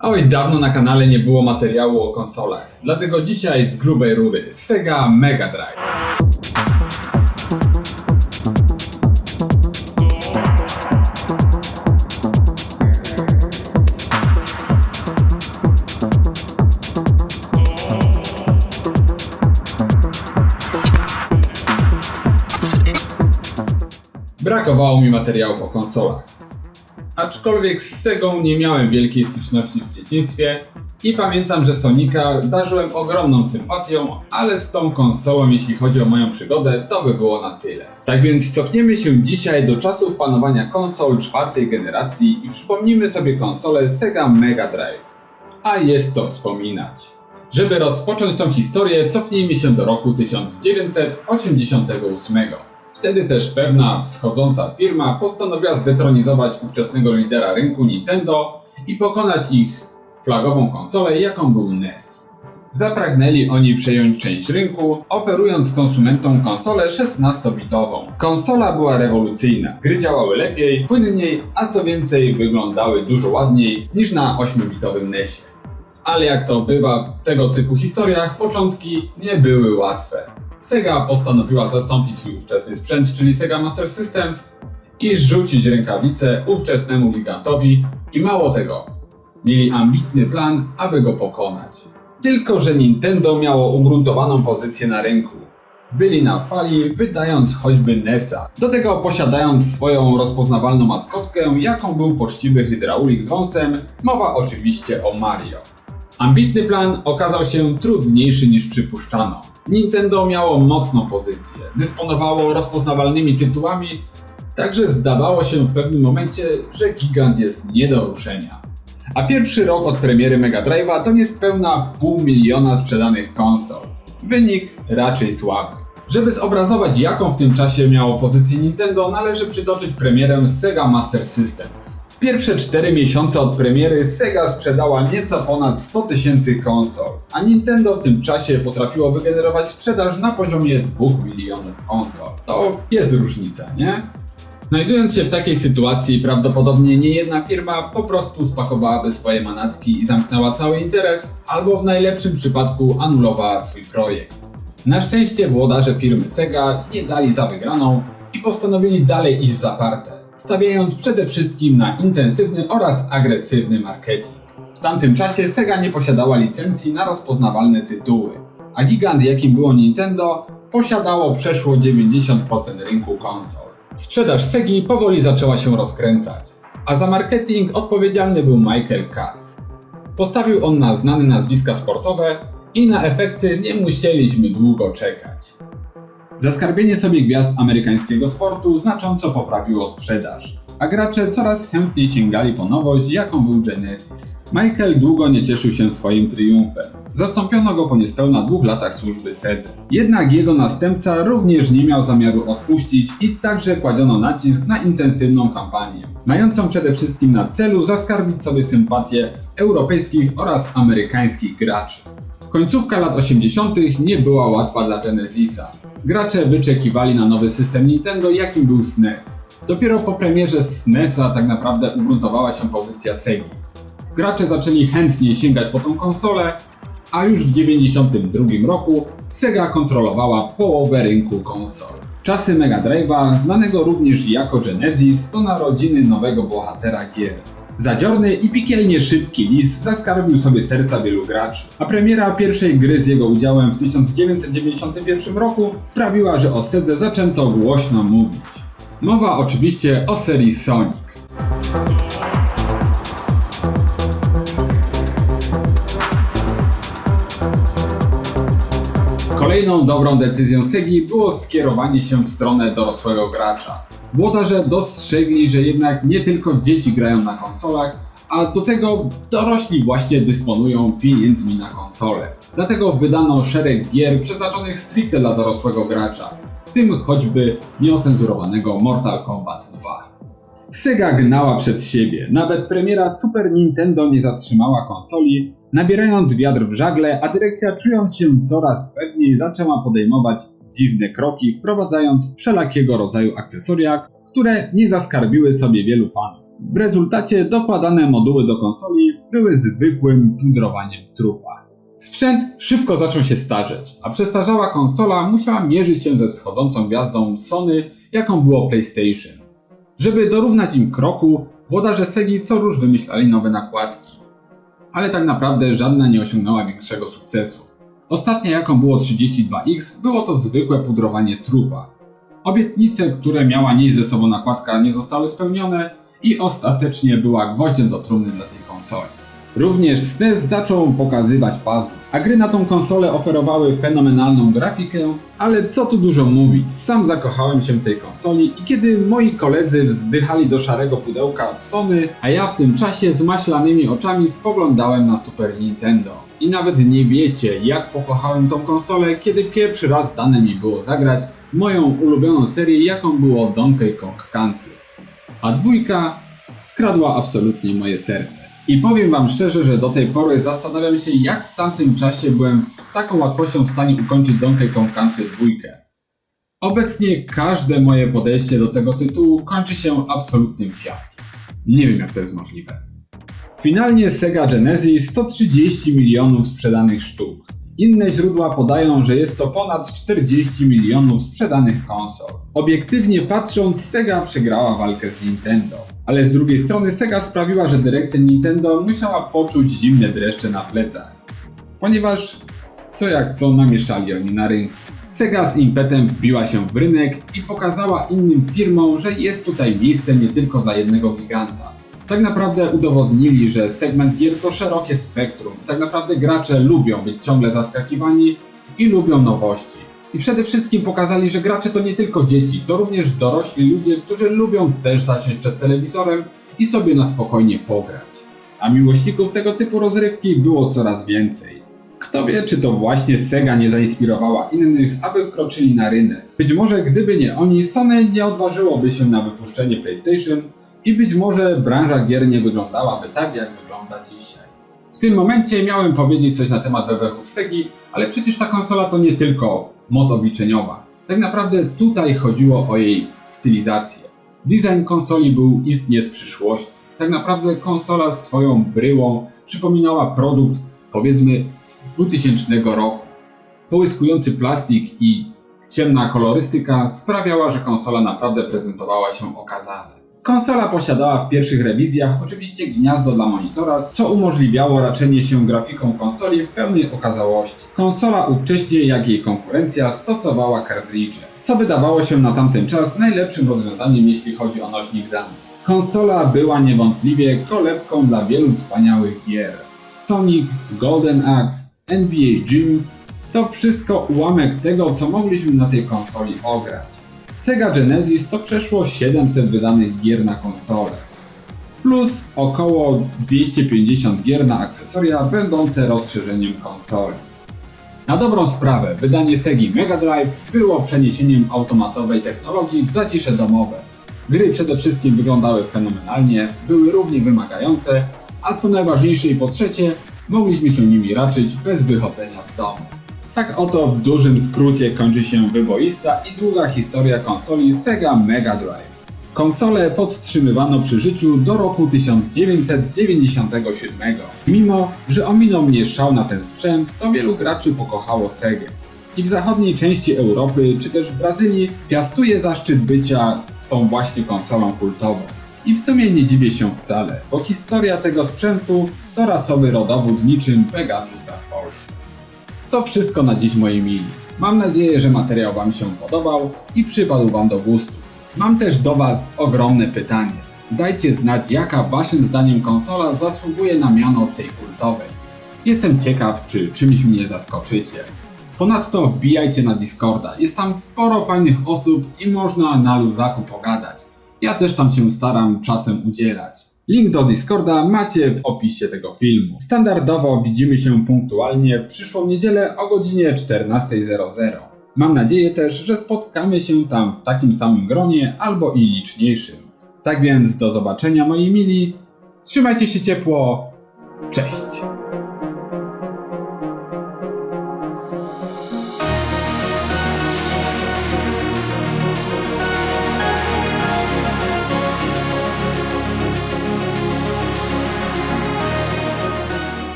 Oj, dawno na kanale nie było materiału o konsolach, dlatego dzisiaj z grubej rury Sega Mega Drive. Brakowało mi materiałów o konsolach. Aczkolwiek z Segą nie miałem wielkiej styczności w dzieciństwie i pamiętam, że Sonika darzyłem ogromną sympatią, ale z tą konsolą, jeśli chodzi o moją przygodę, to by było na tyle. Tak więc cofniemy się dzisiaj do czasów panowania konsol czwartej generacji i przypomnimy sobie konsolę Sega Mega Drive. A jest co wspominać. Żeby rozpocząć tą historię, cofnijmy się do roku 1988. Wtedy też pewna wschodząca firma postanowiła zdetronizować ówczesnego lidera rynku Nintendo i pokonać ich flagową konsolę, jaką był NES. Zapragnęli oni przejąć część rynku, oferując konsumentom konsolę 16-bitową. Konsola była rewolucyjna, gry działały lepiej, płynniej, a co więcej wyglądały dużo ładniej niż na 8-bitowym NESie. Ale jak to bywa w tego typu historiach, początki nie były łatwe. Sega postanowiła zastąpić swój ówczesny sprzęt, czyli Sega Master Systems i zrzucić rękawice ówczesnemu gigantowi i mało tego, mieli ambitny plan, aby go pokonać. Tylko, że Nintendo miało ugruntowaną pozycję na rynku. Byli na fali, wydając choćby NESa. Do tego posiadając swoją rozpoznawalną maskotkę, jaką był poczciwy hydraulik z wąsem, mowa oczywiście o Mario. Ambitny plan okazał się trudniejszy niż przypuszczano. Nintendo miało mocną pozycję, dysponowało rozpoznawalnymi tytułami, także zdawało się w pewnym momencie, że gigant jest nie do ruszenia. A pierwszy rok od premiery Mega Drive'a to niespełna pół miliona sprzedanych konsol. Wynik raczej słaby. Żeby zobrazować jaką w tym czasie miało pozycję Nintendo, należy przytoczyć premierę Sega Master Systems. Pierwsze 4 miesiące od premiery Sega sprzedała nieco ponad 100 tysięcy konsol, a Nintendo w tym czasie potrafiło wygenerować sprzedaż na poziomie 2 milionów konsol. To jest różnica, nie? Znajdując się w takiej sytuacji, prawdopodobnie nie jedna firma po prostu spakowałaby swoje manatki i zamknęła cały interes, albo w najlepszym przypadku anulowała swój projekt. Na szczęście włodarze firmy Sega nie dali za wygraną i postanowili dalej iść zaparte, stawiając przede wszystkim na intensywny oraz agresywny marketing. W tamtym czasie Sega nie posiadała licencji na rozpoznawalne tytuły, a gigant jakim było Nintendo posiadało przeszło 90% rynku konsol. Sprzedaż Segi powoli zaczęła się rozkręcać, a za marketing odpowiedzialny był Michael Katz. Postawił on na znane nazwiska sportowe i na efekty nie musieliśmy długo czekać. Zaskarbienie sobie gwiazd amerykańskiego sportu znacząco poprawiło sprzedaż, a gracze coraz chętniej sięgali po nowość, jaką był Genesis. Michael długo nie cieszył się swoim triumfem. Zastąpiono go po niespełna dwóch latach służby Sedze. Jednak jego następca również nie miał zamiaru odpuścić i także kładziono nacisk na intensywną kampanię, mającą przede wszystkim na celu zaskarbić sobie sympatię europejskich oraz amerykańskich graczy. Końcówka lat 80. nie była łatwa dla Genesisa. Gracze wyczekiwali na nowy system Nintendo, jakim był SNES. Dopiero po premierze SNESa tak naprawdę ugruntowała się pozycja Segi. Gracze zaczęli chętniej sięgać po tą konsolę, a już w 1992 roku Sega kontrolowała połowę rynku konsol. Czasy Mega Drive'a, znanego również jako Genesis, to narodziny nowego bohatera gier. Zadziorny i piekielnie szybki lis zaskarbił sobie serca wielu graczy, a premiera pierwszej gry z jego udziałem w 1991 roku sprawiła, że o Sedze zaczęto głośno mówić. Mowa oczywiście o serii Sonic. Kolejną dobrą decyzją Segi było skierowanie się w stronę dorosłego gracza. Włodarze dostrzegli, że jednak nie tylko dzieci grają na konsolach, a do tego dorośli właśnie dysponują pieniędzmi na konsole. Dlatego wydano szereg gier przeznaczonych stricte dla dorosłego gracza, w tym choćby nieocenzurowanego Mortal Kombat 2. Sega gnała przed siebie. Nawet premiera Super Nintendo nie zatrzymała konsoli, nabierając wiatr w żagle, a dyrekcja czując się coraz pewniej zaczęła podejmować dziwne kroki, wprowadzając wszelakiego rodzaju akcesoria, które nie zaskarbiły sobie wielu fanów. W rezultacie dokładane moduły do konsoli były zwykłym pudrowaniem trupa. Sprzęt szybko zaczął się starzeć, a przestarzała konsola musiała mierzyć się ze wschodzącą gwiazdą Sony, jaką było PlayStation. Żeby dorównać im kroku, włodarze Segi co róż wymyślali nowe nakładki. Ale tak naprawdę żadna nie osiągnęła większego sukcesu. Ostatnia jaką było 32X było to zwykłe pudrowanie trupa. Obietnice, które miała nieść ze sobą nakładka nie zostały spełnione i ostatecznie była gwoździem do trumny dla tej konsoli. Również SNES zaczął pokazywać pazur, a gry na tą konsolę oferowały fenomenalną grafikę, ale co tu dużo mówić, sam zakochałem się w tej konsoli i kiedy moi koledzy wzdychali do szarego pudełka od Sony, a ja w tym czasie z maślanymi oczami spoglądałem na Super Nintendo. I nawet nie wiecie, jak pokochałem tą konsolę, kiedy pierwszy raz dane mi było zagrać w moją ulubioną serię, jaką było Donkey Kong Country. A dwójka skradła absolutnie moje serce. I powiem wam szczerze, że do tej pory zastanawiam się, jak w tamtym czasie byłem z taką łatwością w stanie ukończyć Donkey Kong Country 2. Obecnie każde moje podejście do tego tytułu kończy się absolutnym fiaskiem. Nie wiem jak to jest możliwe. Finalnie Sega Genesis to 30 milionów sprzedanych sztuk. Inne źródła podają, że jest to ponad 40 milionów sprzedanych konsol. Obiektywnie patrząc, Sega przegrała walkę z Nintendo. Ale z drugiej strony Sega sprawiła, że dyrekcja Nintendo musiała poczuć zimne dreszcze na plecach. Ponieważ co jak co namieszali oni na rynku. Sega z impetem wbiła się w rynek i pokazała innym firmom, że jest tutaj miejsce nie tylko dla jednego giganta. Tak naprawdę udowodnili, że segment gier to szerokie spektrum. Tak naprawdę gracze lubią być ciągle zaskakiwani i lubią nowości. I przede wszystkim pokazali, że gracze to nie tylko dzieci, to również dorośli ludzie, którzy lubią też zasiąść przed telewizorem i sobie na spokojnie pograć. A miłośników tego typu rozrywki było coraz więcej. Kto wie, czy to właśnie Sega nie zainspirowała innych, aby wkroczyli na rynek. Być może gdyby nie oni, Sony nie odważyłoby się na wypuszczenie PlayStation i być może branża gier nie wyglądałaby tak, jak wygląda dzisiaj. W tym momencie miałem powiedzieć coś na temat bebechów Segi, ale przecież ta konsola to nie tylko moc obliczeniowa. Tak naprawdę tutaj chodziło o jej stylizację. Design konsoli był istnie z przyszłości. Tak naprawdę konsola swoją bryłą przypominała produkt powiedzmy z 2000 roku. Połyskujący plastik i ciemna kolorystyka sprawiała, że konsola naprawdę prezentowała się okazale. Konsola posiadała w pierwszych rewizjach oczywiście gniazdo dla monitora, co umożliwiało raczenie się grafiką konsoli w pełnej okazałości. Konsola ówcześnie, jak jej konkurencja, stosowała kartridże, co wydawało się na tamten czas najlepszym rozwiązaniem, jeśli chodzi o nośnik danych. Konsola była niewątpliwie kolebką dla wielu wspaniałych gier. Sonic, Golden Axe, NBA Jam to wszystko ułamek tego, co mogliśmy na tej konsoli ograć. Sega Genesis to przeszło 700 wydanych gier na konsolę, plus około 250 gier na akcesoria będące rozszerzeniem konsoli. Na dobrą sprawę, wydanie Segi Mega Drive było przeniesieniem automatowej technologii w zacisze domowe. Gry przede wszystkim wyglądały fenomenalnie, były równie wymagające, a co najważniejsze i po trzecie, mogliśmy się nimi raczyć bez wychodzenia z domu. Tak oto w dużym skrócie kończy się wyboista i długa historia konsoli Sega Mega Drive. Konsolę podtrzymywano przy życiu do roku 1997. Mimo, że ominął mnie szał na ten sprzęt, to wielu graczy pokochało Segę. I w zachodniej części Europy, czy też w Brazylii, piastuje zaszczyt bycia tą właśnie konsolą kultową. I w sumie nie dziwię się wcale, bo historia tego sprzętu to rasowy rodowód niczym Pegasusa. To wszystko na dziś moi mili. Mam nadzieję, że materiał Wam się podobał i przypadł Wam do gustu. Mam też do Was ogromne pytanie. Dajcie znać, jaka Waszym zdaniem konsola zasługuje na miano tej kultowej. Jestem ciekaw, czy czymś mnie zaskoczycie. Ponadto wbijajcie na Discorda, jest tam sporo fajnych osób i można na luzaku pogadać. Ja też tam się staram czasem udzielać. Link do Discorda macie w opisie tego filmu. Standardowo widzimy się punktualnie w przyszłą niedzielę o godzinie 14.00. Mam nadzieję też, że spotkamy się tam w takim samym gronie albo i liczniejszym. Tak więc do zobaczenia moi mili. Trzymajcie się ciepło. Cześć.